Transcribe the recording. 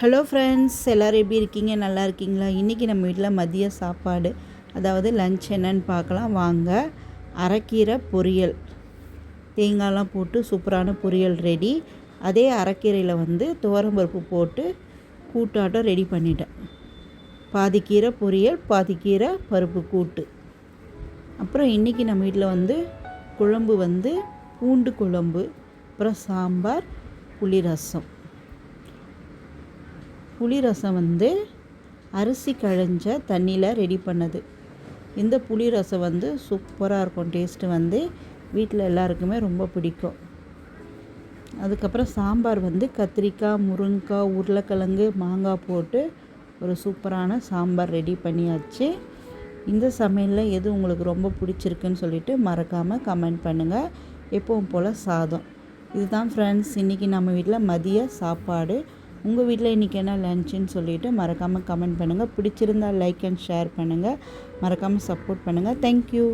Hello friends எல்லோரும் எப்படி இருக்கீங்க? நல்லா இருக்கீங்களா? இன்றைக்கி நம்ம வீட்டில் மதிய சாப்பாடு. அதாவது லஞ்ச் என்னன்னு பார்க்கலாம். வாங்க அரைக்கீரை பொரியல். தேங்காய்லாம் போட்டு சூப்பரான பொரியல் ரெடி அதே அரைக்கீரையில் வந்து துவரம்பருப்பு போட்டு கூட்டாட்டம் ரெடி பண்ணிட்டேன். பாதிக்கீரை பொரியல் பாதிக்கீரை பருப்பு கூட்டு. அப்புறம் இன்றைக்கி நம்ம வீட்டில் வந்து குழம்பு வந்து பூண்டு குழம்பு அப்புறம் சாம்பார் புளி ரசம். புளி ரசம் வந்து அரிசி கழிஞ்ச தண்ணியில் ரெடி பண்ணது. இந்த புளி ரசம் வந்து சூப்பராக இருக்கும். டேஸ்ட்டு வந்து வீட்டில் எல்லாருக்குமே ரொம்ப பிடிக்கும். அதுக்கப்புறம் சாம்பார் வந்து கத்திரிக்காய் முருங்கைக்காய் உருளைக்கிழங்கு மாங்காய் போட்டு ஒரு சூப்பரான சாம்பார் ரெடி பண்ணியாச்சு. இந்த சமையலில் எது உங்களுக்கு ரொம்ப பிடிச்சிருக்குன்னு சொல்லிட்டு மறக்காமல் கமெண்ட் பண்ணுங்கள் எப்பவும் போல் சாதம். இதுதான் ஃப்ரெண்ட்ஸ் இன்றைக்கி நம்ம வீட்டில் மதிய சாப்பாடு. உங்கள் வீட்டில் இன்றைக்கி என்ன லன்ச்சுன்னு சொல்லிவிட்டு மறக்காமல் கமெண்ட் பண்ணுங்கள் பிடிச்சிருந்தால் லைக் அண்ட் ஷேர் பண்ணுங்கள் மறக்காமல் சப்போர்ட் பண்ணுங்கள் தேங்க்யூ